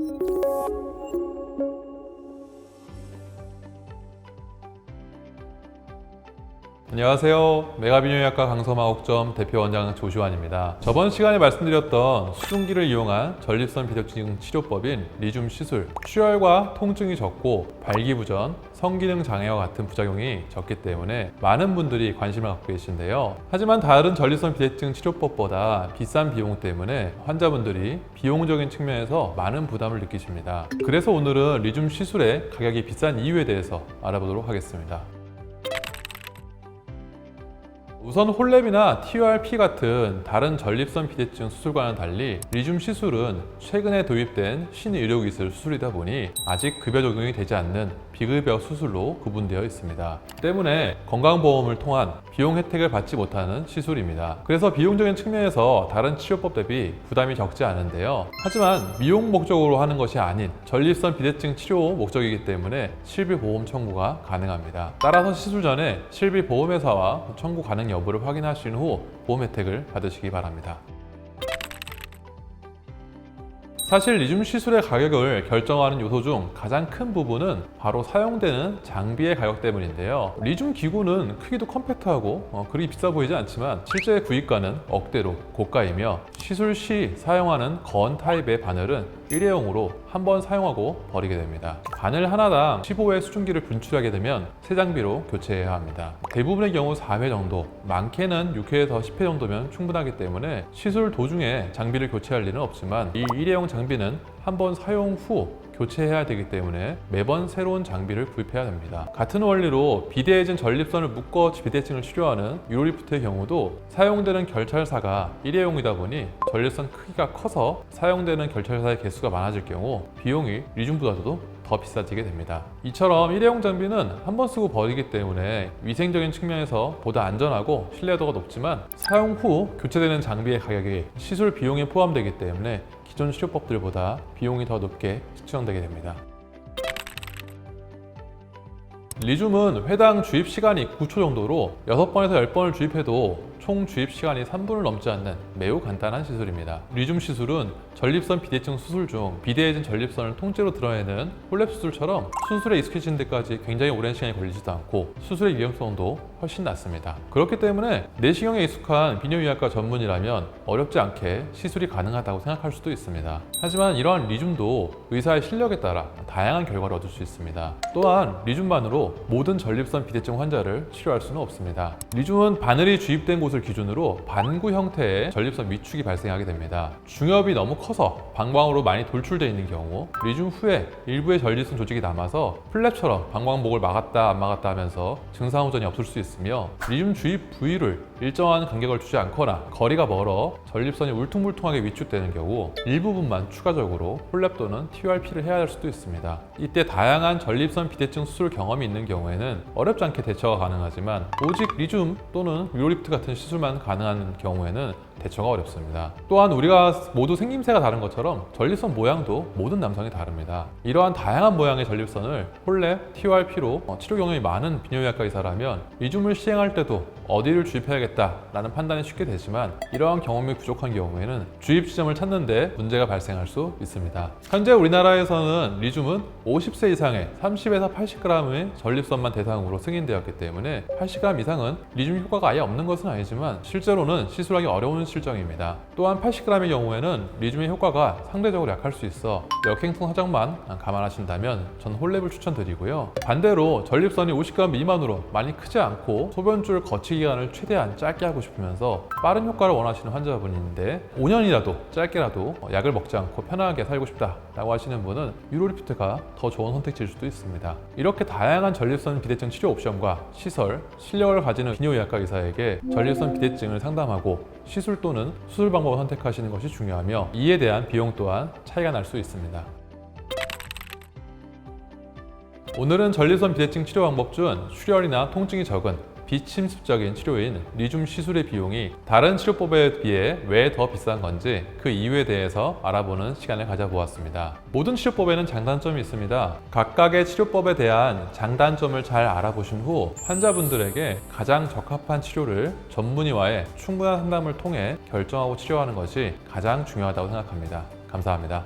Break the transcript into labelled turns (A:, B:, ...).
A: Thank you. 안녕하세요. 메가비뇨약과 강서마옥점 대표 원장 조시환입니다. 저번 시간에 말씀드렸던 수증기를 이용한 전립선 비대증 치료법인 리줌 시술, 출혈과 통증이 적고 발기부전, 성기능 장애와 같은 부작용이 적기 때문에 많은 분들이 관심을 갖고 계신데요. 하지만 다른 전립선 비대증 치료법보다 비싼 비용 때문에 환자분들이 비용적인 측면에서 많은 부담을 느끼십니다. 그래서 오늘은 리줌 시술의 가격이 비싼 이유에 대해서 알아보도록 하겠습니다. 우선 홀랩이나 TURP 같은 다른 전립선 비대증 수술과는 달리 리줌 시술은 최근에 도입된 신의료기술 수술이다 보니 아직 급여 적용이 되지 않는 비급여 수술로 구분되어 있습니다. 때문에 건강보험을 통한 비용 혜택을 받지 못하는 시술입니다. 그래서 비용적인 측면에서 다른 치료법 대비 부담이 적지 않은데요. 하지만 미용 목적으로 하는 것이 아닌 전립선 비대증 치료 목적이기 때문에 실비보험 청구가 가능합니다. 따라서 시술 전에 실비보험회사와 청구 가능 여부를 확인하신 후 보험 혜택을 받으시기 바랍니다. 사실 리줌 시술의 가격을 결정하는 요소 중 가장 큰 부분은 바로 사용되는 장비의 가격 때문인데요. 리줌 기구는 크기도 컴팩트하고 어, 그리 비싸 보이지 않지만 실제 구입가는 억대로 고가이며 시술 시 사용하는 건 타입의 바늘은 일회용으로 한 번 사용하고 버리게 됩니다. 바늘 하나당 15회 수증기를 분출하게 되면 새 장비로 교체해야 합니다. 대부분의 경우 4회 정도, 많게는 6회에서 10회 정도면 충분하기 때문에 시술 도중에 장비를 교체할 일은 없지만 이 일회용 장비는 한번 사용 후 교체해야 되기 때문에 매번 새로운 장비를 구입해야 됩니다. 같은 원리로 비대해진 전립선을 묶어 비대증을 치료하는 유로리프트의 경우도 사용되는 결찰사가 일회용이다 보니 전립선 크기가 커서 사용되는 결찰사의 개수가 많아질 경우 비용이 리줌보다도 더 비싸지게 됩니다. 이처럼 일회용 장비는 한 번 쓰고 버리기 때문에 위생적인 측면에서 보다 안전하고 신뢰도가 높지만 사용 후 교체되는 장비의 가격이 시술 비용에 포함되기 때문에 기존 치료법들보다 비용이 더 높게 측정되게 됩니다. 리줌은 회당 주입 시간이 9초 정도로 6번에서 10번을 주입해도 총 주입 시간이 3분을 넘지 않는 매우 간단한 시술입니다. 리줌 시술은 전립선 비대증 수술 중 비대해진 전립선을 통째로 드러내는 홀랩 수술처럼 수술에 익숙해지는 데까지 굉장히 오랜 시간이 걸리지도 않고 수술의 위험성도 훨씬 낮습니다. 그렇기 때문에 내시경에 익숙한 비뇨의학과 전문이라면 어렵지 않게 시술이 가능하다고 생각할 수도 있습니다. 하지만 이러한 리줌도 의사의 실력에 따라 다양한 결과를 얻을 수 있습니다. 또한 리줌만으로 모든 전립선 비대증 환자를 치료할 수는 없습니다. 리줌은 바늘이 주입된 곳을 기준으로 반구 형태의 전립선 위축이 발생하게 됩니다. 중엽이 너무 커서 방광으로 많이 돌출되어 있는 경우 리줌 후에 일부의 전립선 조직이 남아서 플랩처럼 방광복을 막았다 안 막았다 하면서 증상 호전이 없을 수 있으며 리줌 주입 부위를 일정한 간격을 주지 않거나 거리가 멀어 전립선이 울퉁불퉁하게 위축되는 경우 일부분만 추가적으로 홀랩 또는 TURP를 해야 할 수도 있습니다. 이때 다양한 전립선 비대증 수술 경험이 있는 경우에는 어렵지 않게 대처가 가능하지만 오직 리줌 또는 유로리프트 같은 시술만 가능한 경우에는 대처가 어렵습니다. 또한 우리가 모두 생김새가 다른 것처럼 전립선 모양도 모든 남성이 다릅니다. 이러한 다양한 모양의 전립선을 홀랩, TURP로 어, 치료 경험이 많은 비뇨의학과 의사라면 리줌을 시행할 때도 어디를 주입해야겠다라는 판단이 쉽게 되지만 이러한 경험이 부족한 경우에는 주입 지점을 찾는데 문제가 발생할 수 있습니다. 현재 우리나라에서는 리줌은 50세 이상의 30에서 80g의 전립선만 대상으로 승인되었기 때문에 80g 이상은 리줌 효과가 아예 없는 것은 아니지만 실제로는 시술하기 어려운 실정입니다. 또한 80g의 경우에는 리줌의 효과가 상대적으로 약할 수 있어 역행성 사정만 감안하신다면 전 홀랩을 추천드리고요. 반대로 전립선이 50g 미만으로 많이 크지 않고 소변줄 거치 기간을 최대한 짧게 하고 싶으면서 빠른 효과를 원하시는 환자분인데 5년이라도 짧게라도 약을 먹지 않고 편하게 살고 싶다라고 하시는 분은 유로리프트가 더 좋은 선택지일 수도 있습니다. 이렇게 다양한 전립선 비대증 치료 옵션과 시설, 실력을 가지는 비뇨의학과 의사에게 전립선 비대증을 상담하고 시술 또는 수술 방법을 선택하시는 것이 중요하며 이에 대한 비용 또한 차이가 날 수 있습니다. 오늘은 전립선 비대증 치료 방법 중 출혈이나 통증이 적은 비침습적인 치료인 리줌 시술의 비용이 다른 치료법에 비해 왜 더 비싼 건지 그 이유에 대해서 알아보는 시간을 가져보았습니다. 모든 치료법에는 장단점이 있습니다. 각각의 치료법에 대한 장단점을 잘 알아보신 후 환자분들에게 가장 적합한 치료를 전문의와의 충분한 상담을 통해 결정하고 치료하는 것이 가장 중요하다고 생각합니다. 감사합니다.